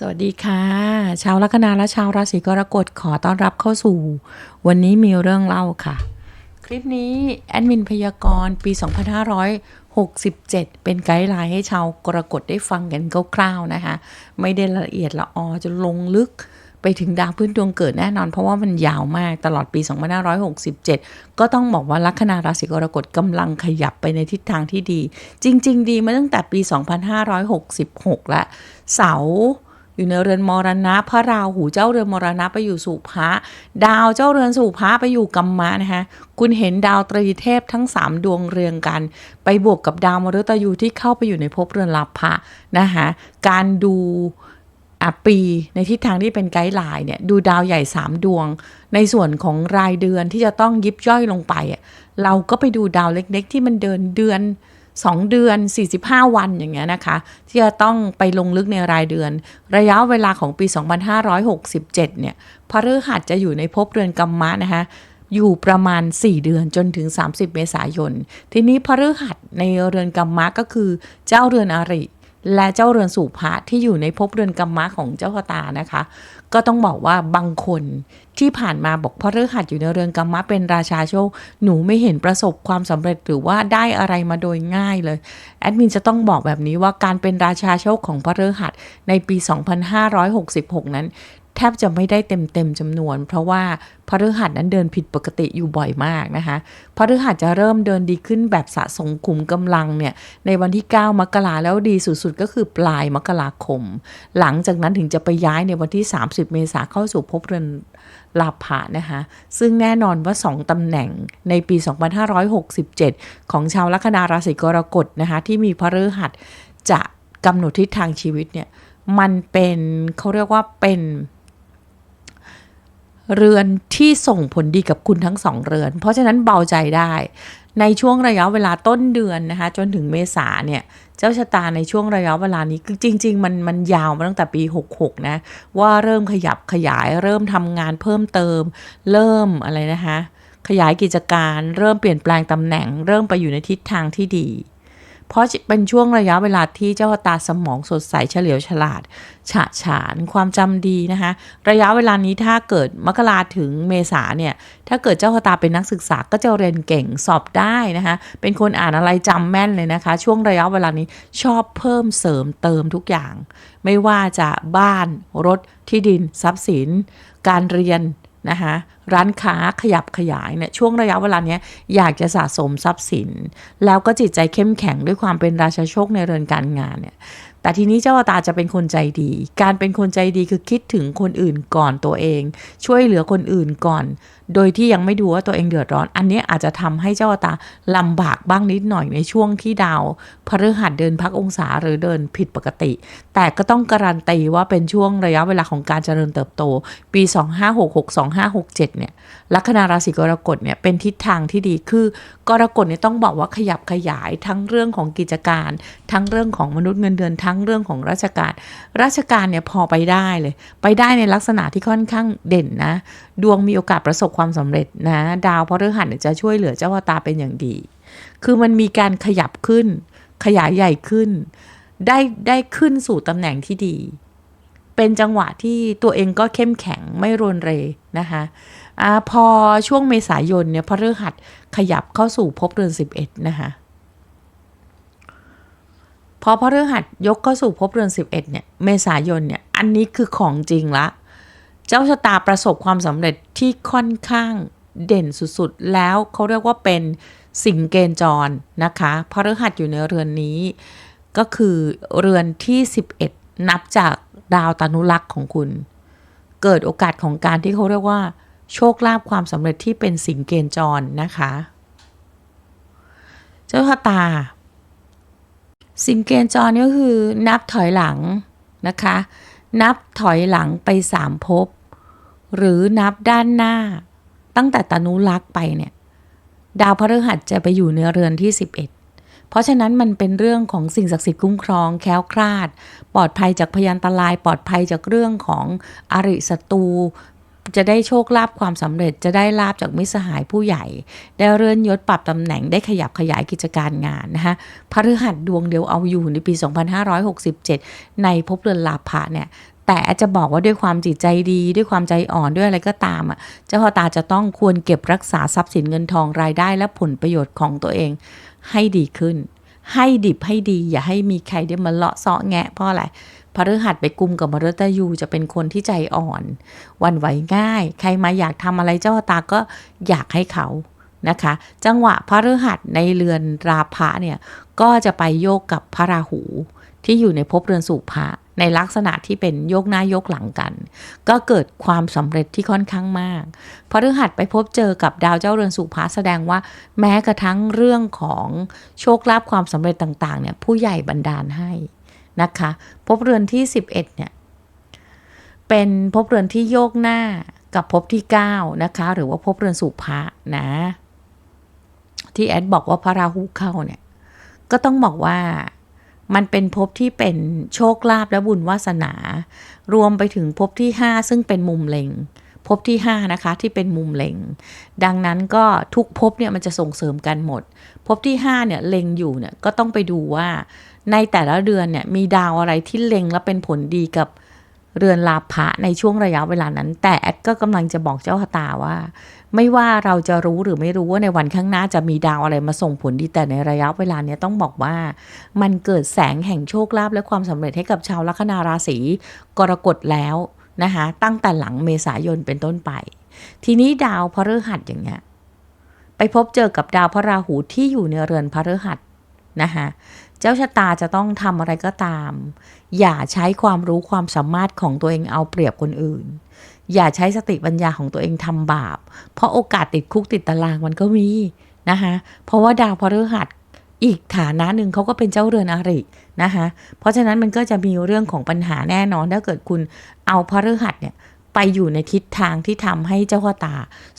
สวัสดีค่ะ ชาวลัคนาและชาวราศีกรกฎขอต้อนรับเข้าสู่ วันนี้มีเรื่องเล่าค่ะ คลิปนี้แอดมินพยากรณ์ปี 2567 เป็นไกด์ไลน์ให้ชาวกรกฎได้ฟังกันคร่าวๆนะคะ ไม่ได้ละเอียดละออจนลงลึกไปถึงดาวพื้นดวงเกิดแน่นอน เพราะว่ามันยาวมากตลอดปี 2567 ก็ต้องบอกว่าลัคนาราศีกรกฎกำลังขยับไปในทิศทางที่ดี จริง ๆ ดีมาตั้งแต่ปี 2566 แล้วเสาร์ อยู่ในเรือนมรณะ พระราหูเจ้าเรือนมรณะไปอยู่สุภะดาวเจ้าเรือนสุภะไปอยู่กัมมะนะคะคุณเห็นดาวตรีเทพทั้ง 3 ดวงเรียงกัน ไปบวกกับดาวมฤตยูที่เข้าไปอยู่ในภพเรือนลับพระนะคะการดูปีในทิศทางที่เป็นไกด์ไลน์เนี่ยดูดาวใหญ่ 3 ดวง ในส่วนของรายเดือนที่จะต้องยิบย่อยลงไป เราก็ไปดูดาวเล็กๆ ที่มันเดินเดือน 2 เดือน 45 วันอย่างเงี้ยนะคะ ที่จะต้องไปลงลึกในรายเดือน ระยะเวลาของปี 2567 เนี่ยพฤหัสจะอยู่ในภพเรือนกัมมะนะคะอยู่ประมาณ 4 เดือนจนถึง 30 เมษายน ทีนี้พฤหัสในเรือนกัมมะก็คือเจ้าเรือนอริ และเจ้าเรือนสู่พระที่อยู่ในภพเรือนกัมมะของเจ้าชะตานะคะ ก็ต้องบอกว่าบางคนที่ผ่านมาบอกพระฤหัสอยู่ในเรือนกรรมะเป็นราชาโชค หนูไม่เห็นประสบความสำเร็จหรือว่าได้อะไรมาโดยง่ายเลยแอดมินจะต้องบอกแบบนี้ว่าการเป็นราชาโชคของพระฤหัสในปี 2566 นั้น แทบจะไม่ได้เต็มเต็มๆจำนวน เพราะว่าพฤหัสนั้นเดินผิดปกติอยู่บ่อยมากนะคะพฤหัสจะเริ่มเดินดีขึ้นแบบสะสมขุมกำลังเนี่ยในวันที่ 9 มกราแล้วดีสุดๆ ก็คือปลายมกราคม หลังจากนั้นถึงจะไปย้ายในวันที่ 30 เมษาเข้าสู่ภพเรือนลาภะนะคะซึ่งแน่นอนว่า 2ตำแหน่งในปี 2567 ของชาวลัคนาราศีกรกฎนะคะที่มีพฤหัสจะกำหนดทิศทางชีวิตเนี่ยมันเป็นเขาเรียกว่าเป็น เรือนที่ส่งผลดีกับคุณทั้งสองเรือน เพราะฉะนั้นเบาใจได้ ในช่วงระยะเวลาต้นเดือนนะคะจนถึงเมษาเนี่ยเจ้าชะตาในช่วงระยะเวลานี้คือจริง ๆ มันมันยาวมาตั้งแต่ปี 66 นะ ว่าเริ่มขยับขยาย เริ่มทำงานเพิ่มเติม เริ่มอะไรนะคะขยายกิจการ เริ่มเปลี่ยนแปลงตำแหน่ง เริ่มไปอยู่ในทิศทางที่ดี เพราะเป็นช่วงระยะเวลาที่เจ้าตาสมองสดใสเฉลียวฉลาด ฉะฉานความจำดีนะคะ ระยะเวลานี้ถ้าเกิดมกราถึงเมษาเนี่ย ถ้าเกิดเจ้าตาเป็นนักศึกษาก็จะเรียนเก่งสอบได้นะคะ เป็นคนอ่านอะไรจำแม่นเลยนะคะ ช่วงระยะเวลานี้ชอบเพิ่มเสริมเติมทุกอย่าง ไม่ว่าจะบ้านรถที่ดินทรัพย์สิน การเรียน นะคะร้านค้าขยับขยายเนี่ยช่วงระยะเวลาเนี้ยอยากจะสะสมทรัพย์สิน แล้วก็จิตใจเข้มแข็งด้วยความเป็นราชาโชคในเรือนการงานเนี่ยแต่ทีนี้เจ้าอวตาจะเป็นคนใจดี การเป็นคนใจดีคือคิดถึงคนอื่นก่อนตัวเอง ช่วยเหลือคนอื่นก่อนโดยที่ยังไม่ดูว่าตัวเองเดือดร้อน อันนี้อาจจะทำให้เจ้าตารลำบากบ้างนิดหน่อยในช่วงที่ดาวพฤหัสเดินพักองศาหรือเดินผิดปกติ แต่ก็ต้องการันตีว่าเป็นช่วงระยะเวลาของการเจริญเติบโต ปี 2566 2567 เนี่ย ลัคนาราศีกรกฎเนี่ยเป็นทิศทางที่ดี คือกรกฎเนี่ยต้องบอกว่าขยับขยายทั้งเรื่องของกิจการ ทั้งเรื่องของมนุษย์เงินเดือน ทั้งเรื่องของราชการ ราชการเนี่ยพอไปได้เลย ไปได้ในลักษณะที่ค่อนข้างเด่นนะ ดวงมีโอกาสประสบความสำเร็จนะดาวพฤหัสจะช่วยเหลือเจ้าชะตาเป็นอย่างดี คือมันมีการขยับขึ้น ขยายใหญ่ขึ้น ได้ได้ขึ้นสู่ตำแหน่งที่ดี เป็นจังหวะที่ตัวเองก็เข้มแข็งไม่รนเรนะคะอพอช่วงเมษายนเนี่ยพฤหัสขยับเข้าสู่ภพเรือน 11 นะคะพอพฤหัสยกเข้าสู่ภพเรือน 11 เนี่ย เมษายนเนี่ย อันนี้คือของจริงละ เจ้าชะตาประสบความสำเร็จที่ค่อนข้างเด่นสุดๆ แล้วเขาเรียกว่าเป็นสิงเกณจรนะคะพระฤหัสอยู่ในเรือนนี้ ก็คือเรือนที่ 11 นับจากดาวตานุรักษ์ของคุณ เกิดโอกาสของการที่เขาเรียกว่า โชคลาภความสำเร็จที่เป็นสิงเกณจรนะคะ เจ้าชะตา สิงเกณจรก็คือนับถอยหลังนะคะ นับถอยหลังไปสามภพ หรือนับด้านหน้า ตั้งแต่ตนุรักษ์ไปเนี่ย ดาวพฤหัสจะไปอยู่ในเรือนที่ 11 เพราะฉะนั้นมันเป็นเรื่องของสิ่งศักดิ์สิทธิ์คุ้มครอง แคล้วคลาด ปลอดภัยจากพยันตราย ปลอดภัยจากเรื่องของอริศัตรูจะได้โชคลาภความสำเร็จจะได้ลาบจากมิสหายผู้ใหญ่ ได้เลื่อนยศปรับตำแหน่งได้ขยับขยายกิจการงานนะคะพฤหัสดวงเดียวเอาอยู่ในปี 2567 ในภพเรือนลาภะเนี่ย แต่จะบอกว่าด้วยความจิตใจดี ด้วยความใจอ่อนด้วยอะไรก็ตามอะเจ้าพ่อตาจะต้องควรเก็บรักษาทรัพย์สินเงินทองรายได้และผลประโยชน์ของตัวเอง ให้ดีขึ้น ให้ดิบให้ดี อย่าให้มีใครได้มาเลาะเซาะแงะเพราะอะไรพฤหัสไปกุมกับมฤตยูจะเป็นคนที่ใจอ่อนวันไหวง่าย ใครมาอยากทำอะไรเจ้าพ่อตาก็อยากให้เขานะคะ จังหวะพฤหัสในเรือนราพะเนี่ยก็จะไปโยกกับพระราหูที่อยู่ในภพเรือนสุภะ ในลักษณะที่เป็นโยกหน้าโยกหลังกัน ก็เกิดความสำเร็จที่ค่อนข้างมากพฤหัสไปพบเจอกับดาวเจ้าเรือนสุภะแสดงว่า แม้กระทั่งเรื่องของโชคลาภความสำเร็จต่างๆเนี่ยผู้ใหญ่บันดาลให้นะคะภพเรือนที่ 11เนี่ยเป็นภพเรือนที่โยกหน้ากับภพที่ 9 นะคะ หรือว่าภพเรือนสุภะนะ ที่แอดบอกว่าพระราหูเข้าเนี่ยก็ต้องบอกว่า มันเป็นภพที่เป็นโชคลาภและบุญวาสนา รวมไปถึงภพที่ 5 ซึ่งเป็นมุมเล็งภพที่ 5 นะคะ ที่เป็นมุมเล็ง ดังนั้นก็ทุกภพเนี่ยมันจะส่งเสริมกันหมดภพที่5เนี่ยเล็งอยู่เนี่ยก็ต้องไปดูว่า ในแต่ละเดือนเนี่ยมีดาวอะไรที่เล็งและเป็นผลดีกับ เรือนลาภะในช่วงระยะเวลานั้น แต่แอดก็กำลังจะบอกเจ้าชะตาว่า ไม่ว่าเราจะรู้หรือไม่รู้ว่าในวันข้างหน้าจะมีดาวอะไรมาส่งผลดีแต่ในระยะเวลาเนี้ยต้องบอกว่า มันเกิดแสงแห่งโชคลาภและความสำเร็จให้กับชาวลัคนาราศีกรกฎแล้วนะคะตั้งแต่หลังเมษายนเป็นต้นไป ทีนี้ดาวพฤหัสอย่างเงี้ยไปพบเจอกับดาวพระราหูที่อยู่ในเรือนพฤหัสนะคะ เจ้าชะตาจะต้องทำอะไรก็ตาม อย่าใช้ความรู้ความสามารถของตัวเองเอาเปรียบคนอื่น อย่าใช้สติปัญญาของตัวเองทำบาป เพราะโอกาสติดคุกติดตารางมันก็มีนะคะเพราะว่าดาวพฤหัสอีกฐานะหนึ่งเขาก็เป็นเจ้าเรือนอรินะคะเพราะฉะนั้นมันก็จะมีเรื่องของปัญหาแน่นอนถ้าเกิดคุณเอาพฤหัสเนี่ย ไปอยู่ในทิศทางที่ทำให้เจ้าข้าตา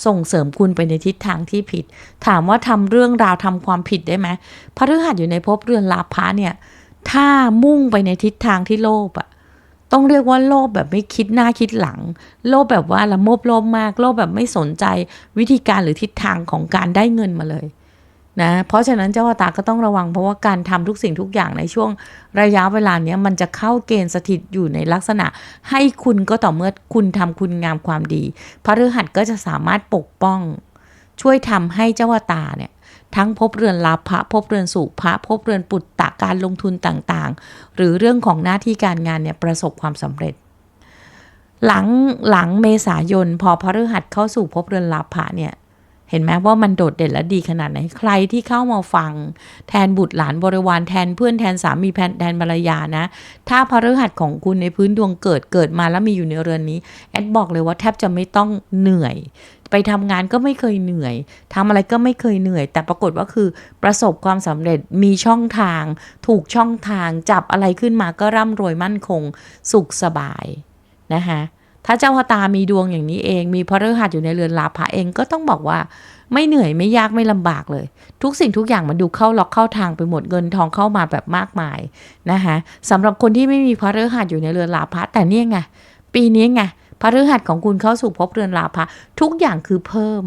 ส่งเสริมคุณไปในทิศทางที่ผิด ถามว่าทำเรื่องราวทำความผิดได้ไหมพฤหัสอยู่ในภพเรือนลาภะเนี่ย ถ้ามุ่งไปในทิศทางที่โลภอะต้องเรียกว่าโลภแบบไม่คิดหน้าคิดหลัง โลภแบบว่าละโมบโลภมาก โลภแบบไม่สนใจวิธีการหรือทิศทางของการได้เงินมาเลย นะเพราะฉะนั้นเจ้าตาก็ต้องระวังเพราะว่าการทำทุกสิ่งทุกอย่างในช่วงระยะเวลาเนี้ยมันจะเข้าเกณฑ์สถิตอยู่ในลักษณะ ให้คุณก็ต่อเมื่อคุณทำคุณงามความดีพระฤหัสก็จะสามารถปกป้อง ช่วยทำให้เจ้าตาเนี่ยทั้งพบเรือนลาภะพบเรือนสุภะพบเรือนปุตตะการลงทุนต่างๆ หรือเรื่องของหน้าที่การงานเนี่ยประสบความสำเร็จ หลังหลังเมษายนพอพระฤหัสเข้าสู่พบเรือนลาภะเนี่ย เห็นไหมว่ามันโดดเด่นและดีขนาดไหน ใครที่เข้ามาฟัง แทนบุตรหลานบริวารแทนเพื่อนแทนสามีแทนแทนภรรยานะ ถ้าพฤหัสของคุณในพื้นดวงเกิดเกิดมาแล้วมีอยู่ในเรือนนี้ แอดบอกเลยว่าแทบจะไม่ต้องเหนื่อย ไปทำงานก็ไม่เคยเหนื่อยทำอะไรก็ไม่เคยเหนื่อย แต่ปรากฏว่าคือประสบความสำเร็จมีช่องทาง ถูกช่องทางจับอะไรขึ้นมาก็ร่ำรวยมั่นคง สุขสบายนะคะ ถ้าเจ้าพตามีดวงอย่างนี้เอง มีพระฤหัสอยู่ในเรือนลาภะเองก็ต้องบอกว่าไม่เหนื่อยไม่ยากไม่ลำบากเลย ทุกสิ่งทุกอย่างมันดูเข้าล็อกเข้าทางไปหมดเงินทองเข้ามาแบบมากมายนะคะสำหรับคนที่ไม่มีพระฤหัสอยู่ในเรือนลาภะแต่เนี่ยไงปีนี้ไงพระฤหัสของคุณเข้าสู่ภพเรือนลาภะทุกอย่างคือเพิ่ม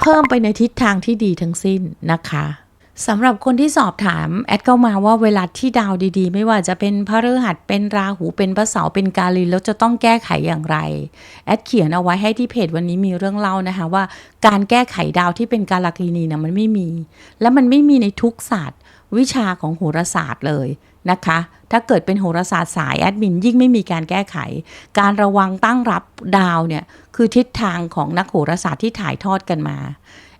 เพิ่มไปในทิศทางที่ดีทั้งสิ้นนะคะ สำหรับคนที่สอบถามแอดเข้ามาว่าเวลาที่ดาวดีๆ ไม่ว่าจะเป็นพระฤหัสเป็นราหูเป็นพระเสาเป็นกาลินแล้วจะต้องแก้ไขอย่างไร แอดเขียนเอาไว้ให้ที่เพจวันนี้มีเรื่องเล่านะคะว่า การแก้ไขดาวที่เป็นกาลกินีนะมันไม่มี และมันไม่มีในทุกศาสตร์ วิชาของโหราศาสตร์เลยนะคะ ถ้าเกิดเป็นโหราศาสตร์สายแอดมินยิ่งไม่มีการแก้ไข การระวังตั้งรับดาวเนี่ยคือทิศทางของนักโหราศาสตร์ที่ถ่ายทอดกันมา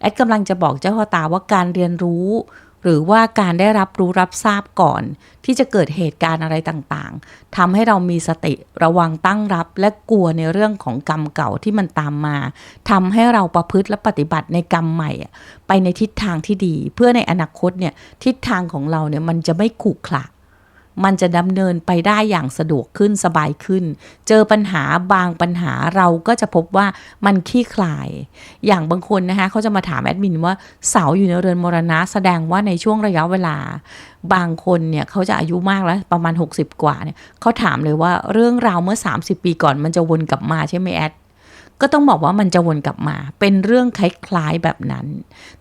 แอดกำลังจะบอกเจ้าพ่อตาว่าการเรียนรู้ หรือว่าการได้รับรู้รับทราบก่อน ที่จะเกิดเหตุการณ์อะไรต่างๆทำให้เรามีสติระวังตั้งรับ และกลัวในเรื่องของกรรมเก่าที่มันตามมาทำให้เราประพฤติและปฏิบัติในกรรมใหม่ ไปในทิศทางที่ดี เพื่อในอนาคตเนี่ยทิศทางของเราเนี่ยมันจะไม่ขรุขระ มันจะดำเนินไปได้อย่างสะดวกขึ้นสบายขึ้น เจอปัญหาบางปัญหาเราก็จะพบว่ามันคลี่คลาย อย่างบางคนนะคะเขาจะมาถามแอดมินว่าเสาอยู่ในเรือนมรณะแสดงว่าในช่วงระยะเวลา บางคนเนี่ยเขาจะอายุมากแล้วประมาณ 60 กว่าเนี่ยเขาถามเลยว่าเรื่องราวเมื่อ 30 ปีก่อนมันจะวนกลับมาใช่ไหมแอดก็ต้องบอกว่ามันจะวนกลับมา เป็นเรื่องคล้ายๆแบบนั้น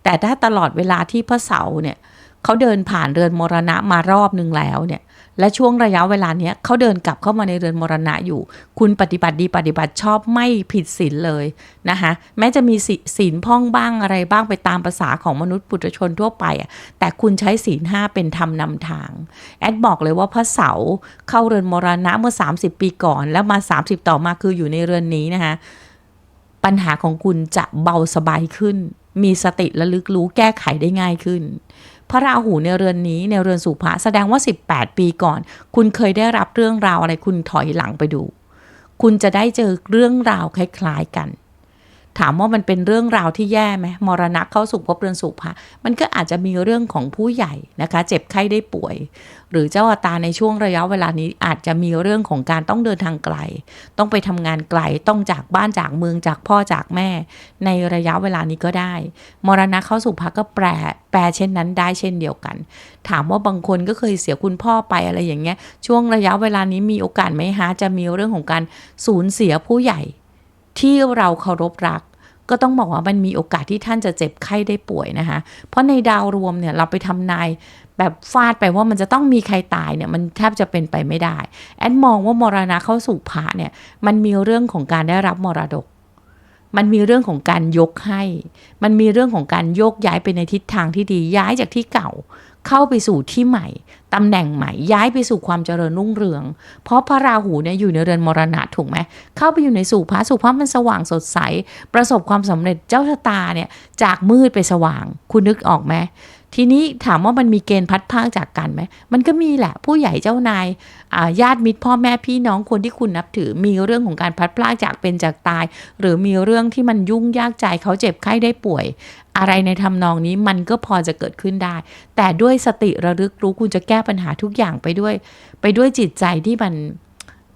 แต่ถ้าตลอดเวลาที่พระเสาเนี่ยเขาเดินผ่านเรือนมรณะมารอบนึงแล้วเนี่ย และช่วงระยะเวลาเนี้ยเขาเดินกลับเข้ามาในเรือนมรณะอยู่ คุณปฏิบัติดีปฏิบัติชอบไม่ผิดศีลเลยนะคะแม้จะมีศีลพ่องบ้างอะไรบ้างไปตามภาษาของมนุษย์ปุถุชนทั่วไปอะแต่คุณใช้ศีลห้าเป็นธรรมนำทาง แอดบอกเลยว่าพระเสาเข้าเรือนมรณะเมื่อ 30 ปีก่อน แล้วมา 30 ต่อมาคืออยู่ในเรือนนี้นะคะปัญหาของคุณจะเบาสบายขึ้น มีสติระลึกรู้แก้ไขได้ง่ายขึ้น พระราหูในเรือนนี้ในเรือนสุภะแสดงว่า 18 ปีก่อน คุณเคยได้รับเรื่องราวอะไรคุณถอยหลังไปดู คุณจะได้เจอเรื่องราวคล้ายๆกัน ถามว่ามันเป็นเรื่องราวที่แย่ไหมมรณะเข้าสู่ภพเรือนสุภะมันก็อาจจะมีเรื่องของผู้ใหญ่นะคะ เจ็บไข้ได้ป่วย หรือเจ้าอาตาในช่วงระยะเวลานี้อาจจะมีเรื่องของการต้องเดินทางไกล ต้องไปทำงานไกลต้องจากบ้านจากเมืองจากพ่อจากแม่ ในระยะเวลานี้ก็ได้ มรณะเข้าสู่พักก็แปลแปลเช่นนั้นได้เช่นเดียวกัน ถามว่าบางคนก็เคยเสียคุณพ่อไปอะไรอย่างเงี้ย ช่วงระยะเวลานี้มีโอกาสไหมฮะจะมีเรื่องของการสูญเสียผู้ใหญ่ ที่เราเคารพรัก ก็ต้องบอกว่ามันมีโอกาสที่ท่านจะเจ็บไข้ได้ป่วยนะคะ เพราะในดาวรวมเนี่ยเราไปทำนายแบบฟาดไปว่ามันจะต้องมีใครตายเนี่ยมันแทบจะเป็นไปไม่ได้ แอดมองว่ามรณะเข้าสู่พระเนี่ยมันมีเรื่องของการได้รับมรดก มันมีเรื่องของการยกให้ มันมีเรื่องของการโยกย้ายไปในทิศทางที่ดีย้ายจากที่เก่า เข้าไปสู่ที่ใหม่ตำแหน่งใหม่ย้ายไปสู่ความเจริญรุ่งเรือง เพราะพระราหูเนี่ยอยู่ในเรือนมรณะถูกไหมเข้าไปอยู่ในสู่พระสู่พระมันสว่างสดใส ประสบความสำเร็จเจ้าชะตาเนี่ยจากมืดไปสว่าง คุณนึกออกไหม ทีนี้ถามว่ามันมีเกณฑ์พัดพากจากกันไหม มันก็มีแหละ ผู้ใหญ่เจ้านายญาติมิตรพ่อแม่พี่น้องคนที่คุณนับถือ มีเรื่องของการพัดพรากจากเป็นจากตาย หรือมีเรื่องที่มันยุ่งยากใจเขาเจ็บไข้ได้ป่วย อะไรในทำนองนี้มันก็พอจะเกิดขึ้นได้ แต่ด้วยสติระลึกรู้คุณจะแก้ปัญหาทุกอย่างไปด้วย ไปด้วยจิตใจที่มัน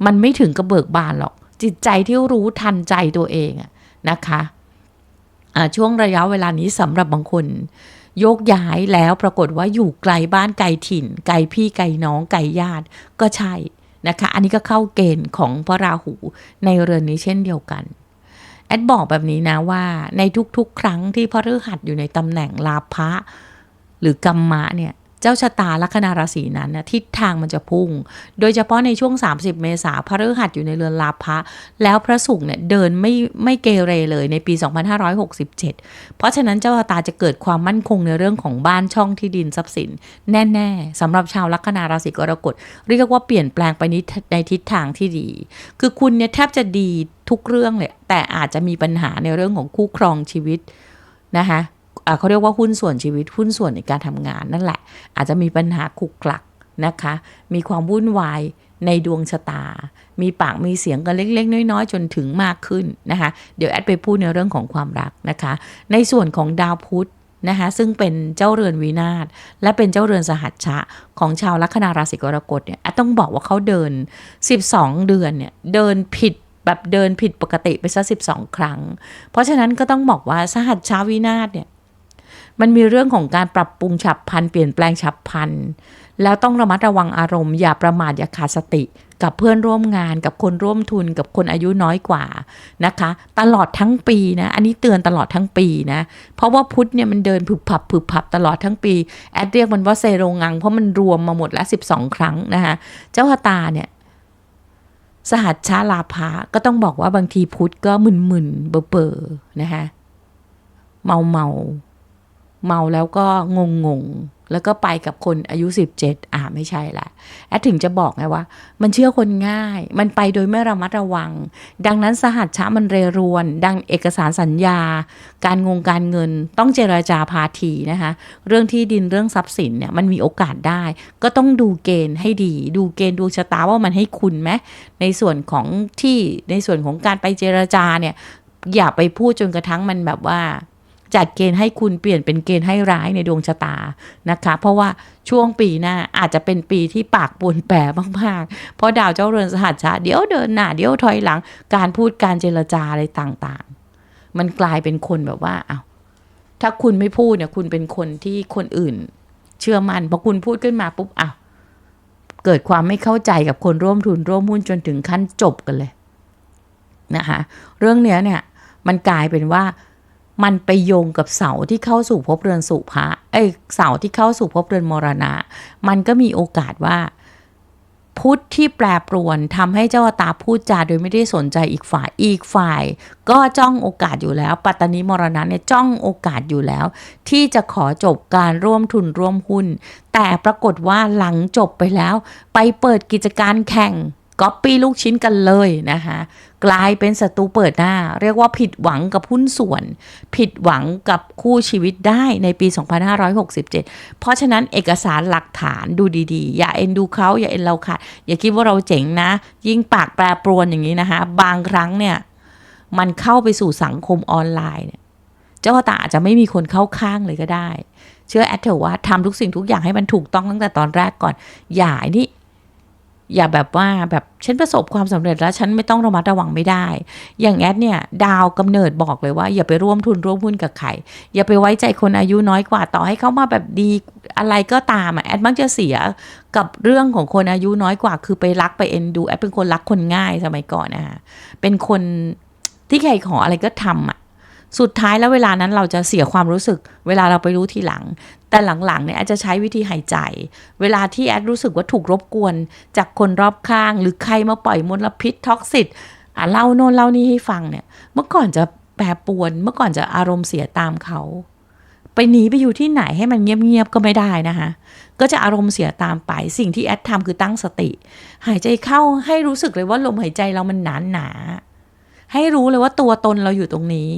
มันไม่ถึงกระเบิกบานหรอก จิตใจที่รู้ทันใจตัวเองนะคะช่วงระยะเวลานี้สำหรับบางคน โยกย้ายแล้วปรากฏว่าอยู่ไกลบ้านไกลถิ่น ไกลพี่ไกลน้องไกลญาติก็ใช่นะคะ อันนี้ก็เข้าเกณฑ์ของพระราหูในเรือนนี้เช่นเดียวกัน แอดบอกแบบนี้นะว่าในทุกๆ ครั้งที่พระฤหัสอยู่ในตำแหน่งลาภะหรือกรรมะเนี่ย เจ้าชะตาลัคนาราศีนั้นนะทิศทางมันจะพุ่ง โดยเฉพาะในช่วง 30 เมษาพระฤหัสอยู่ในเรือนลาภะแล้วพระศุกร์เนี่ยเดินไม่ไม่เกเรเลยในปี 2567 เพราะฉะนั้นเจ้าชะตาจะเกิดความมั่นคงในเรื่องของบ้านช่องที่ดินทรัพย์สิน แน่ๆสำหรับชาวลัคนาราศีกรกฎเรียกว่าเปลี่ยนแปลงไปนิดในทิศทางที่ดี คือคุณเนี่ยแทบจะดีทุกเรื่องเลยแต่อาจจะมีปัญหาในเรื่องของคู่ครองชีวิตนะคะ เขาเรียกว่าหุ้นส่วนชีวิตหุ้นส่วนในการทำงานนั่นแหละ อาจจะมีปัญหาขุกคลักนะคะ มีความวุ่นวายในดวงชะตา มีปากมีเสียงกันเล็ก ๆ น้อย ๆ จนถึงมากขึ้นนะคะ เดี๋ยวแอดไปพูดในเรื่องของความรักนะคะ ในส่วนของดาวพุธนะคะซึ่งเป็นเจ้าเรือนวินาศและเป็นเจ้าเรือนสหัชชะ ของชาวลัคนาราศีกรกฎเนี่ยต้องบอกว่าเขาเดิน 12 เดือนเนี่ยเดินผิดแบบเดินผิดปกติไปซะ12 ครั้ง เพราะฉะนั้นก็ต้องบอกว่าสหัชชาวินาศเนี่ย มันมีเรื่องของการปรับปรุงฉับพันเปลี่ยนแปลงฉับพันแล้วต้องระมัดระวังอารมณ์อย่าประมาทอย่าขาดสติ กับเพื่อนร่วมงานกับคนร่วมทุนกับคนอายุน้อยกว่านะคะ ตลอดทั้งปีนะ อันนี้เตือนตลอดทั้งปีนะ เพราะว่าพุธเนี่ยมันเดินผึบผับผึบผับตลอดทั้งปี แอดเรียกมันว่าเซโรงัง เพราะมันรวมมาหมดแล้ว 12 ครั้งนะคะเจ้าชะตาเนี่ยสหัสชาลาภาก็ต้องบอกว่าบางทีพุธก็มึนๆเบอร์ๆนะคะเมาเมา เมาแล้วก็งงงๆแล้วก็ไปกับคนอายุ 17 อ่าไม่ใช่ละแอดถึงจะบอกไงว่า มันเชื่อคนง่าย มันไปโดยไม่ระมัดระวัง ดังนั้นสหัสช้ามันเรรวน ดังเอกสารสัญญา การงงการเงิน ต้องเจราจาพาทีนะคะ เรื่องที่ดินเรื่องทรัพย์สินเนี่ยมันมีโอกาสได้ ก็ต้องดูเกณฑ์ให้ดี ดูเกณฑ์ดูชะตาว่ามันให้คุณไหมในส่วนของที่ในส่วนของการไปเจราจาเนี่ยอย่าไปพูดจนกระทั่งมันแบบว่า จัดเกณฑ์ให้คุณเปลี่ยนเป็นเกณฑ์ให้ร้ายในดวงชะตานะคะ เพราะว่าช่วงปีหน้าอาจจะเป็นปีที่ปากปวนแปรมากๆ เพราะดาวเจ้าเรือนสหัสชาเดี๋ยวเดินหน้าเดี๋ยวถอยหลัง การพูดการเจรจาอะไรต่างๆ มันกลายเป็นคนแบบว่าเอ้าถ้าคุณไม่พูดเนี่ยคุณเป็นคนที่คนอื่น เชื่อมันพอคุณพูดขึ้นมาปุ๊บอ้าวเกิดความไม่เข้าใจกับคนร่วมทุนร่วมหุ้นจนถึงขั้นจบกันเลยนะคะเรื่องเนี้ยเนี่ยมันกลายเป็นว่า มันไปโยงกับเสาที่เข้าสู่ภพเรือนสุภะเอ้ยเสาที่เข้าสู่ภพเรือนมรณะ มันก็มีโอกาสว่า พุทธที่แปรปรวนทำให้เจ้าตาพูดจาโดยไม่ได้สนใจอีกฝ่ายอีกฝ่าย ก็จ้องโอกาสอยู่แล้ว ปัตตานีมรณะเนี่ยจ้องโอกาสอยู่แล้ว ที่จะขอจบการร่วมทุนร่วมหุ้น แต่ปรากฏว่าหลังจบไปแล้ว ไปเปิดกิจการแข่ง ก๊อปปี้ลูกชิ้นกันเลยนะคะกลายเป็นศัตรูเปิดหน้า เรียกว่าผิดหวังกับหุ้นส่วน ผิดหวังกับคู่ชีวิตได้ในปี 2567 เพราะฉะนั้นเอกสารหลักฐานดูดีๆ อย่าเอ็นดูเขาอย่าเอ็นเราค่ะอย่าคิดว่าเราเจ๋งนะ ยิ่งปากแปรปรวนอย่างนี้นะคะ บางครั้งเนี่ยมันเข้าไปสู่สังคมออนไลน์เนี่ยเจ้าตาอาจจะไม่มีคนเข้าข้างเลยก็ได้ เชื่อแอดเถอะว่าทำทุกสิ่งทุกอย่างให้มันถูกต้องตั้งแต่ตอนแรกก่อน อย่าไอ้นี่ อย่าแบบว่าแบบฉันประสบความสำเร็จแล้วฉันไม่ต้องระมัดระวังไม่ได้ อย่างแอดเนี่ยดาวกำเนิดบอกเลยว่า อย่าไปร่วมทุนร่วมหุ้นกับใคร อย่าไปไว้ใจคนอายุน้อยกว่าต่อให้เขามาแบบดีอะไรก็ตามอะแอดมักจะเสียกับเรื่องของคนอายุน้อยกว่าคือไปรักไปเอ็นดูแอดเป็นคนรักคนง่ายสมัยก่อนนะคะเป็นคนที่ใครขออะไรก็ทำอะ สุดท้ายแล้วเวลานั้นเราจะเสียความรู้สึก เวลาเราไปรู้ทีหลัง แต่หลังๆเนี่ยแอดจะใช้วิธีหายใจ เวลาที่แอดรู้สึกว่าถูกรบกวน จากคนรอบข้าง หรือใครมาปล่อยมลพิษท็อกซิตอะเล่าโน่นเล่านี่ให้ฟังเนี่ย เมื่อก่อนจะแปรปวน เมื่อก่อนจะอารมณ์เสียตามเขา ไปหนีไปอยู่ที่ไหนให้มันเงียบๆก็ไม่ได้นะคะก็จะอารมณ์เสียตามไป สิ่งที่แอดทำคือตั้งสติ หายใจเข้าให้รู้สึกเลยว่าลมหายใจเรามันหนาหนา ให้รู้เลยว่าตัวตนเราอยู่ตรงนี้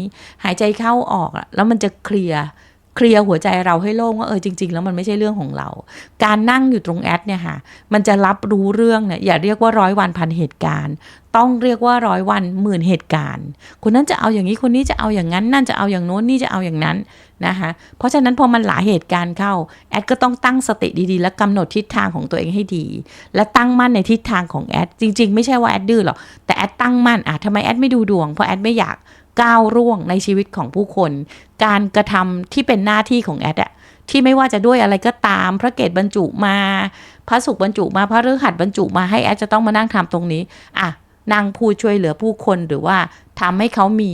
หายใจเข้าออกแล้วมันจะเคลียร์ เคลียร์หัวใจเราให้โล่งว่าเออจริง ๆ แล้วมันไม่ใช่เรื่องของเรา การนั่งอยู่ตรงแอดเนี่ยค่ะ มันจะรับรู้เรื่องเนี่ยอย่าเรียกว่าร้อยวันพันเหตุการณ์ ต้องเรียกว่าร้อยวันหมื่นเหตุการณ์ คนนั้นจะเอาอย่างนี้คนนี้จะเอาอย่างนั้น นั่นจะเอาอย่างโน้นนี่จะเอาอย่างนั้นนะคะเพราะฉะนั้นพอมันหลายเหตุการณ์เข้าแอดก็ต้องตั้งสติดีๆ และกำหนดทิศทางของตัวเองให้ดี และตั้งมั่นในทิศทางของแอดจริง ๆ ไม่ใช่ว่าแอดดื้อหรอกแต่แอดตั้งมั่นอะทำไมแอดไม่ดูดวงเพราะแอดไม่อยาก ก้าวร่วงในชีวิตของผู้คน การกระทำที่เป็นหน้าที่ของแอดอะที่ไม่ว่าจะด้วยอะไรก็ตาม พระเกตบรรจุมา พระสุขบรรจุมาพระฤหัสบรรจุมาให้แอดจะต้องมานั่งทำตรงนี้อะนั่งพูดช่วยเหลือผู้คนหรือว่าทำให้เขามี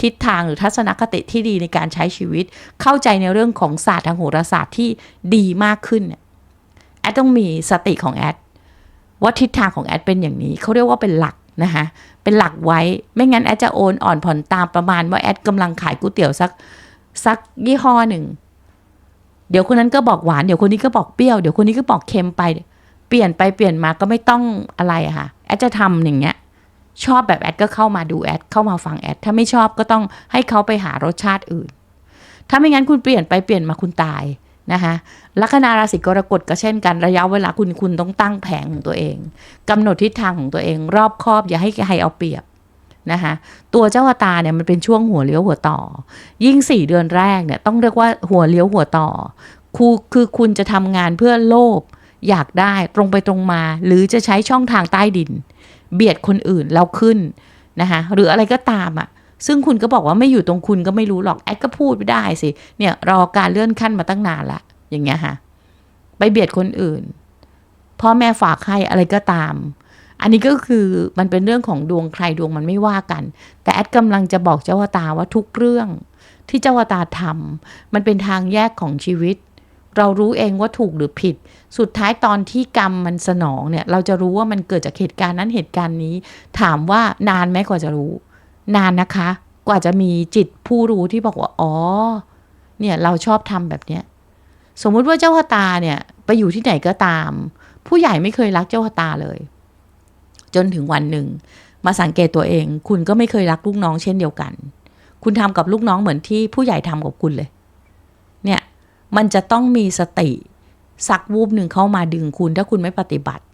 ทิศทางหรือทัศนคติที่ดีในการใช้ชีวิต เข้าใจในเรื่องของศาสตร์ทางโหราศาสตร์ที่ดีมากขึ้นแอดต้องมีสติของแอดว่าทิศทางของแอดเป็นอย่างนี้เขาเรียกว่าเป็นหลัก นะคะเป็นหลักไว้ไม่งั้นแอดจะโอนอ่อนผ่อนตามประมาณว่าแอดกำลังขายก๋วยเตี๋ยวสักสักยี่ห้อหนึ่ง เดี๋ยวคนนั้นก็บอกหวาน เดี๋ยวคนนี้ก็บอกเปรี้ยว เดี๋ยวคนนี้ก็บอกเค็มไป เปลี่ยนไปเปลี่ยนมาก็ไม่ต้องอะไรอะค่ะ แอดจะทำอย่างเงี้ย ชอบแบบแอดก็เข้ามาดูแอด เข้ามาฟังแอด ถ้าไม่ชอบก็ต้องให้เขาไปหารสชาติอื่น ถ้าไม่งั้นคุณเปลี่ยนไปเปลี่ยนมาคุณตาย นะคะลัคนาราศีกรกฎก็เช่นกันระยะเวลาคุณคุณต้องตั้งแผงของตัวเองกำหนดทิศทางของตัวเอง รอบคอบอย่าให้ใครเอาเปรียบนะคะตัวเจ้าตาเนี่ยมันเป็นช่วงหัวเลี้ยวหัวต่อ ยิ่งสี่เดือนแรกเนี่ยต้องเรียกว่าหัวเลี้ยวหัวต่อคือคือคุณจะทำงานเพื่อโลภอยากได้ตรงไปตรงมา หรือจะใช้ช่องทางใต้ดิน เบียดคนอื่นแล้วขึ้นนะคะหรืออะไรก็ตามอะ่ะ ซึ่งคุณก็บอกว่าไม่อยู่ตรงคุณก็ไม่รู้หรอกแอดก็พูดไม่ได้สิ เนี่ยรอการเลื่อนขั้นมาตั้งนานละอย่างเงี้ยค่ะ ไปเบียดคนอื่น พ่อแม่ฝากให้อะไรก็ตาม อันนี้ก็คือมันเป็นเรื่องของดวงใครดวงมันไม่ว่ากัน แต่แอดกำลังจะบอกเจ้าวตาว่าทุกเรื่อง ที่เจ้าวตาทำมันเป็นทางแยกของชีวิต เรารู้เองว่าถูกหรือผิด สุดท้ายตอนที่กรรมมันสนองเนี่ย เราจะรู้ว่ามันเกิดจากเหตุการณ์นั้นเหตุการณ์นี้ ถามว่านานไหมกว่าจะรู้ นานนะคะ กว่าจะมีจิตผู้รู้ที่บอกว่า อ๋อ เนี่ยเราชอบทำแบบเนี้ย สมมุติว่าเจ้าพตาเนี่ย ไปอยู่ที่ไหนก็ตาม ผู้ใหญ่ไม่เคยรักเจ้าพตาเลย จนถึงวันหนึ่ง มาสังเกตตัวเอง คุณก็ไม่เคยรักลูกน้องเช่นเดียวกัน คุณทำกับลูกน้องเหมือนที่ผู้ใหญ่ทำกับคุณเลย เนี่ย มันจะต้องมีสติสักวูบหนึ่งเข้ามาดึงคุณถ้าคุณไม่ปฏิบัติ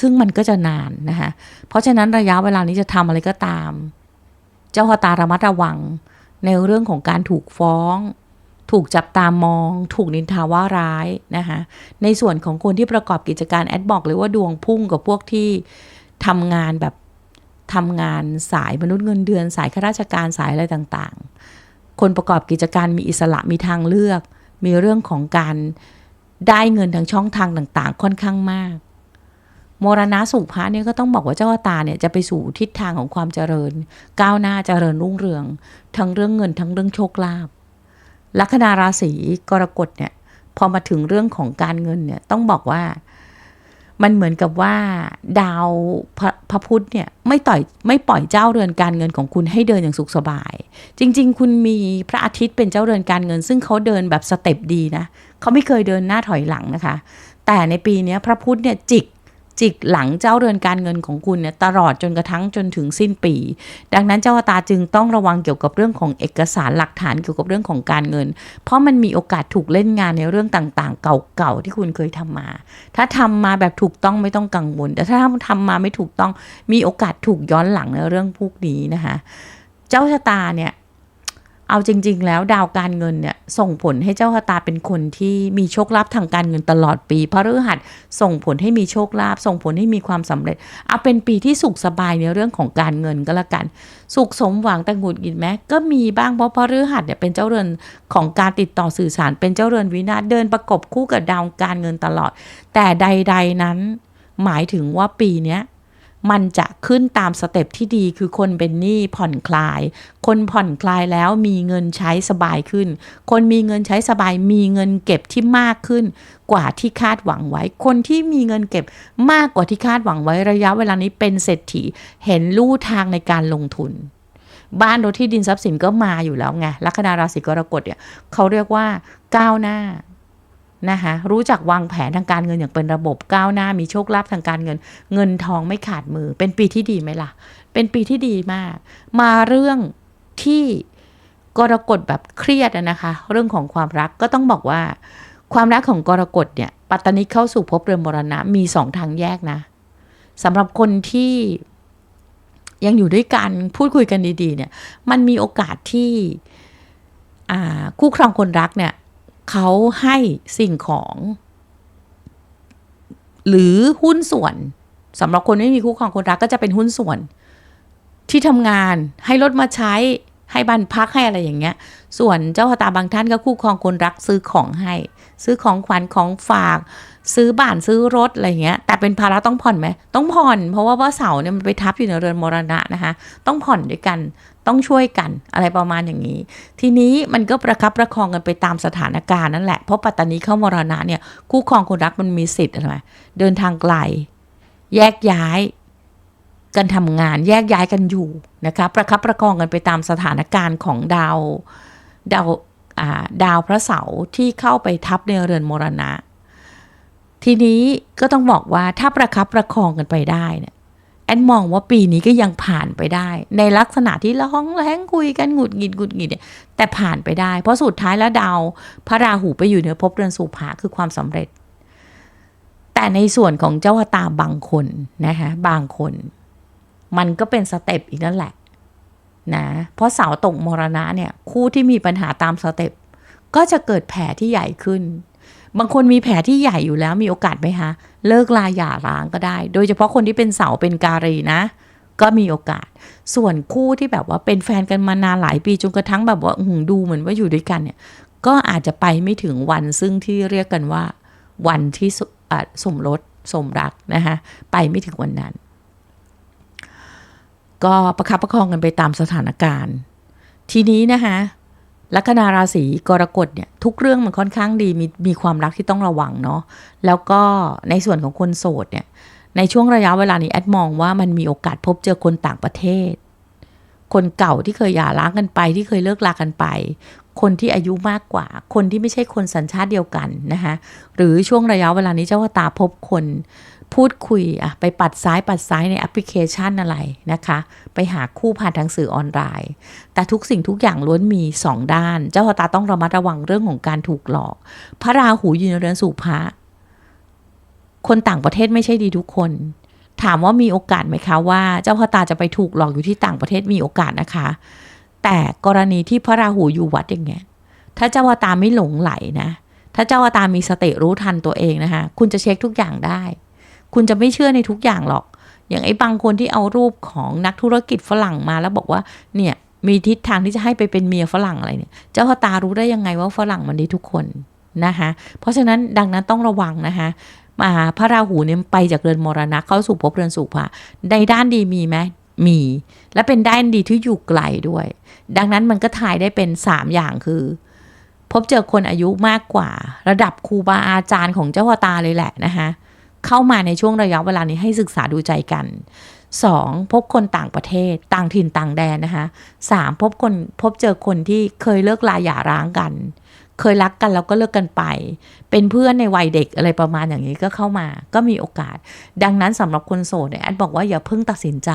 ซึ่งมันก็จะนานนะคะเพราะฉะนั้นระยะเวลานี้จะทำอะไรก็ตาม เจ้าพตาระมัดระวัง ในเรื่องของการถูกฟ้อง ถูกจับตามอง ถูกนินทาว่าร้ายนะคะในส่วนของคนที่ประกอบกิจการแอดบอกเลยว่าดวงพุ่งกับพวกที่ทำงานแบบทำงานสายมนุษย์เงินเดือน สายข้าราชการสายอะไรต่างๆ คนประกอบกิจการมีอิสระมีทางเลือก มีเรื่องของการได้เงินทางช่องทางต่างๆ ค่อนข้างมาก มรณะสุภะเนี่ยก็ต้องบอกว่าเจ้าตาเนี่ยจะไปสู่ทิศทางของความเจริญ ก้าวหน้าเจริญรุ่งเรือง ทั้งเรื่องเงินทั้งเรื่องโชคลาภลัคนาราศีกรกฎเนี่ยพอมาถึงเรื่องของการเงินเนี่ยต้องบอกว่ามันเหมือนกับว่าดาวพระพระพุธเนี่ยไม่ต่อยไม่ปล่อยเจ้าเรือนการเงินของคุณให้เดินอย่างสุขสบาย จริง ๆ คุณมีพระอาทิตย์เป็นเจ้าเรือนการเงิน ซึ่งเขาเดินแบบสเต็ปดีนะเขาไม่เคยเดินหน้าถอยหลังนะคะ แต่ในปีนี้พระพุธเนี่ยจิก จิกหลังเจ้าเรือนการเงินของคุณเนี่ยตลอดจนกระทั่งจนถึงสิ้นปี ดังนั้นเจ้าตาจึงต้องระวังเกี่ยวกับเรื่องของเอกสารหลักฐานเกี่ยวกับเรื่องของการเงิน เพราะมันมีโอกาสถูกเล่นงานในเรื่องต่างๆ เก่าๆที่คุณเคยทำมา ถ้าทำมาแบบถูกต้องไม่ต้องกังวล แต่ถ้าทำมาไม่ถูกต้องมีโอกาสถูกย้อนหลังในเรื่องพวกนี้นะคะ เจ้าชะตาเนี่ย เอาจริง ๆ แล้วดาวการเงินเนี่ยส่งผลให้เจ้าชะตาเป็นคนที่มีโชคลาภทางการเงินตลอดปีพระฤหัสส่งผลให้มีโชคลาภส่งผลให้มีความสำเร็จเอาเป็นปีที่สุขสบายในเรื่องของการเงินก็แล้วกัน สุขสมหวังแต่หงุดหงิดไหมก็มีบ้างเพราะพระฤหัสเนี่ยเป็นเจ้าเรือนของการติดต่อสื่อสารเป็นเจ้าเรือนวินาศเดินประกบคู่กับดาวการเงินตลอด แต่ใด ๆนั้น หมายถึงว่าปีเนี้ย มันจะขึ้นตามสเต็ปที่ดีคือคนเป็นหนี้ผ่อนคลาย คนผ่อนคลายแล้วมีเงินใช้สบายขึ้น คนมีเงินใช้สบายมีเงินเก็บที่มากขึ้น กว่าที่คาดหวังไว้ คนที่มีเงินเก็บมากกว่าที่คาดหวังไว้ระยะเวลานี้เป็นเศรษฐีเห็นลู่ทางในการลงทุน บ้านรถที่ดินทรัพย์สินก็มาอยู่แล้วไงลัคนาราศีกรกฎเนี่ยเขาเรียกว่าก้าวหน้า นะคะรู้จักวางแผนทางการเงินอย่างเป็นระบบก้าวหน้ามีโชคลาภทางการเงิน เงินทองไม่ขาดมือ เป็นปีที่ดีไหมล่ะ เป็นปีที่ดีมาก มาเรื่องที่กรกฎแบบเครียดนะคะ เรื่องของความรักก็ต้องบอกว่า ความรักของกรกฎเนี่ยปัตตานิเข้าสู่ภพเรือนมรณะมีสองทางแยกนะสำหรับคนที่ยังอยู่ด้วยกันพูดคุยกันดี ๆ เนี่ย มันมีโอกาสที่คู่ครองคนรักเนี่ย เขาให้สิ่งของ หรือหุ้นส่วนสำหรับคนไม่มีคู่ครองคนรักก็จะเป็นหุ้นส่วน ที่ทำงานให้รถมาใช้ให้บ้านพักให้อะไรอย่างเงี้ย ส่วนเจ้าพตาบางท่านก็คู่ครองคนรักซื้อของให้ ซื้อของขวัญของฝาก ซื้อบ้านซื้อรถอะไรเงี้ย แต่เป็นภาระต้องผ่อนไหมต้องผ่อน เพราะว่าว่าเสาเนี่ยมันไปทับอยู่ในเรือนมรณะนะคะต้องผ่อนด้วยกันต้องช่วยกันอะไรประมาณอย่างนี้ ทีนี้มันก็ประคับประคองกันไปตามสถานการณ์นั่นแหละเพราะปัตตานีเข้ามรณะเนี่ยคู่ครองคนรักมันมีสิทธิ์อะไรเดินทางไกล แยกย้ายกันทำงานแยกย้ายกันอยู่นะคะประคับประคองกันไปตามสถานการณ์ของดาวดาว ดาวพระเสาร์ที่เข้าไปทับในเรือนมรณะ ทีนี้ก็ต้องบอกว่าถ้าประคับประคองกันไปได้เนี่ยแอนมองว่าปีนี้ก็ยังผ่านไปได้ ในลักษณะที่ร้องแรงคุยกันหงุดหงิดหงุดหงิดเนี่ยแต่ผ่านไปได้ เพราะสุดท้ายแล้วดาวพระราหูไปอยู่ในภพเรือนสุภาคือความสำเร็จ แต่ในส่วนของเจ้าตาบางคนนะคะบางคน มันก็เป็นสเต็ปอีกนั่นแหละ นะเพราะเสาตกมรณะเนี่ยคู่ที่มีปัญหาตามสเต็ปก็จะเกิดแผลที่ใหญ่ขึ้น บางคนมีแผลที่ใหญ่อยู่แล้วมีโอกาสไหมคะเลิกลาหย่าร้างก็ได้ โดยเฉพาะคนที่เป็นเสาเป็นการีนะ ก็มีโอกาส ส่วนคู่ที่แบบว่าเป็นแฟนกันมานานหลายปีจนกระทั่งแบบว่าหดูเหมือนว่าอยู่ด้วยกันเนี่ยก็อาจจะไปไม่ถึงวันซึ่งที่เรียกกันว่า วันที่สมรสสมรักนะคะไปไม่ถึงวันนั้น ก็ประคับประคองกันไปตามสถานการณ์ ทีนี้นะคะลัคนาราศีกรกฎเนี่ยทุกเรื่องมันค่อนข้างดีมีมีความรักที่ต้องระวังเนาะแล้วก็ในส่วนของคนโสดเนี่ยในช่วงระยะเวลานี้แอดมองว่ามันมีโอกาสพบเจอคนต่างประเทศ คนเก่าที่เคยหย่าร้างกันไปที่เคยเลิกลากันไป คนที่อายุมากกว่า คนที่ไม่ใช่คนสัญชาติเดียวกันนะคะหรือช่วงระยะเวลานี้เจ้าวตาพบคน พูดคุยอะไปปัดซ้ายปัดซ้ายในแอปพลิเคชันอะไรนะคะ ไปหาคู่ผ่านทางสื่อออนไลน์ แต่ทุกสิ่งทุกอย่างล้วนมีสองด้าน เจ้าชะตาต้องระมัดระวังเรื่องของการถูกหลอก พระราหูอยู่ในเรือนสู่พระ คนต่างประเทศไม่ใช่ดีทุกคน ถามว่ามีโอกาสไหมคะว่า เจ้าพตาจะไปถูกหลอกอยู่ที่ต่างประเทศมีโอกาสนะคะ แต่กรณีที่พระราหูอยู่วัดอย่างเงี้ย ถ้าเจ้าพตาไม่หลงไหลนะ ถ้าเจ้าพตามีสติรู้ทันตัวเองนะคะ คุณจะเช็คทุกอย่างได้ คุณจะไม่เชื่อในทุกอย่างหรอก อย่างไอ้บางคนที่เอารูปของนักธุรกิจฝรั่งมาแล้วบอกว่าเนี่ยมีทิศทางที่จะให้ไปเป็นเมียฝรั่งอะไรเนี่ย เจ้าพตารู้ได้ยังไงว่าฝรั่งมันดีทุกคนนะคะ เพราะฉะนั้นดังนั้นต้องระวังนะคะมาพระราหูเนี่ยไปจากเรือนมรณะเข้าสู่ภพเรือนสุภะในด้านดีมีไหมมี และเป็นด้านดีที่อยู่ไกลด้วย ดังนั้นมันก็ทายได้เป็น 3 อย่างคือ พบเจอคนอายุมากกว่า ระดับครูบาอาจารย์ของเจ้าพตาเลยแหละนะคะ เข้ามาในช่วงระยะเวลานี้ให้ศึกษาดูใจกัน 2. พบคนต่างประเทศ ต่างถิ่นต่างแดนนะคะ 3. พบคนพบเจอคนที่เคยเลิกลาหย่าร้างกัน เคยรักกันแล้วก็เลิกกันไป เป็นเพื่อนในวัยเด็กอะไรประมาณอย่างนี้ก็เข้ามา ก็มีโอกาส ดังนั้นสำหรับคนโสดเนี่ยแอดบอกว่าอย่าเพิ่งตัดสินใจ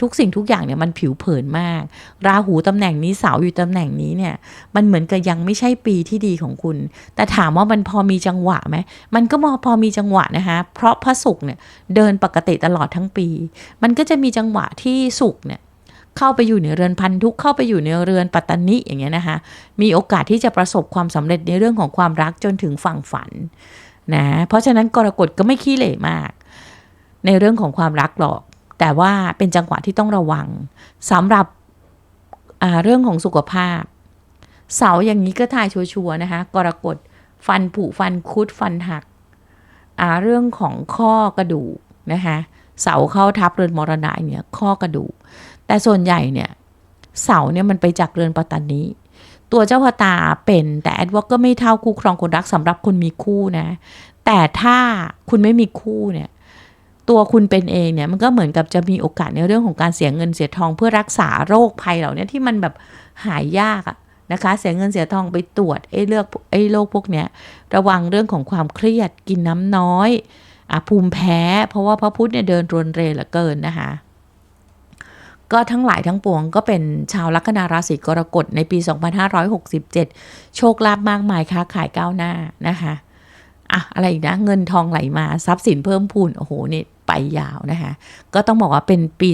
ทุกสิ่งทุกอย่างเนี่ยมันผิวเผินมาก ราหูตำแหน่งนี้เสาอยู่ตำแหน่งนี้เนี่ย มันเหมือนกับยังไม่ใช่ปีที่ดีของคุณ แต่ถามว่ามันพอมีจังหวะไหมมันก็มอพอมีจังหวะนะคะเพราะพระศุกร์เนี่ยเดินปกติตลอดทั้งปี มันก็จะมีจังหวะที่ศุกร์เนี่ย เข้าไปอยู่ในเรือนพันธุกเข้าไปอยู่ในเรือนปัตตานิอย่างเงี้ยนะคะมีโอกาสที่จะประสบความสำเร็จในเรื่องของความรักจนถึงฝั่งฝันนะเพราะฉะนั้นกรกฎก็ไม่ขี้เหร่มาก ในเรื่องของความรักหรอก แต่ว่าเป็นจังหวะที่ต้องระวังสำหรับเรื่องของสุขภาพ เสาอย่างนี้ก็ทายชัวร์นะคะกรกฎฟันผุฟันคุดฟันหักเรื่องของข้อกระดูกนะคะเสาเข้าทับเรือนมรณะเนี่ยข้อกระดูก แต่ส่วนใหญ่เนี่ยเสาเนี่ยมันไปจากเรือนปัตตานีตัวเจ้าพตาเป็นแต่แอดว่าก็ไม่เท่าคู่ครองคนรักสำหรับคนมีคู่นะ แต่ถ้าคุณไม่มีคู่เนี่ย ตัวคุณเป็นเองเนี่ยมันก็เหมือนกับจะมีโอกาสในเรื่องของการเสียเงินเสียทองเพื่อรักษาโรคภัยเหล่านี้ที่มันแบบหายยากอะนะคะ เสียเงินเสียทองไปตรวจไอ้เลือกไอ้โรคพวกเนี้ยระวังเรื่องของความเครียดกินน้ำน้อยอภูมิแพ้ เพราะว่าพระพุธเนี่ยเดินรวนเรเหลือเกินนะคะ ก็ทั้งหลายทั้งปวงก็เป็นชาวลัคนาราศีกรกฎในปี 2567 โชคลาภมากมายค้าขายก้าวหน้านะคะ อะ อะไรอีกนะ เงินทองไหลมาทรัพย์สินเพิ่มพูน โอ้โหเนี่ย ไปยาวนะคะ ก็ต้องบอกว่าเป็นปี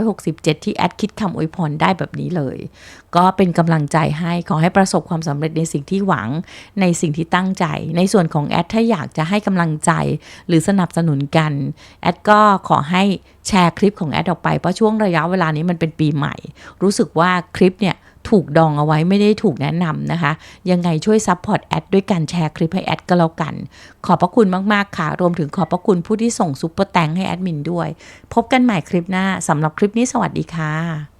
2567 ที่แอดคิดคำอวยพรได้แบบนี้เลย ก็เป็นกำลังใจให้ขอให้ประสบความสำเร็จในสิ่งที่หวังในสิ่งที่ตั้งใจ ในส่วนของแอดถ้าอยากจะให้กำลังใจหรือสนับสนุนกัน แอดก็ขอให้แชร์คลิปของแอดออกไป เพราะช่วงระยะเวลานี้มันเป็นปีใหม่ รู้สึกว่าคลิปเนี่ย ถูกดองเอาไว้ไม่ได้ถูกแนะนำนะคะ ยังไงช่วยซัพพอร์ตแอดด้วยการแชร์คลิปให้แอดก็แล้วกัน ขอบพระคุณมาก ๆ ค่ะ รวมถึงขอบพระคุณผู้ที่ส่งซุปเปอร์แตงให้แอดมินด้วย พบกันใหม่คลิปหน้าสำหรับคลิปนี้สวัสดีค่ะ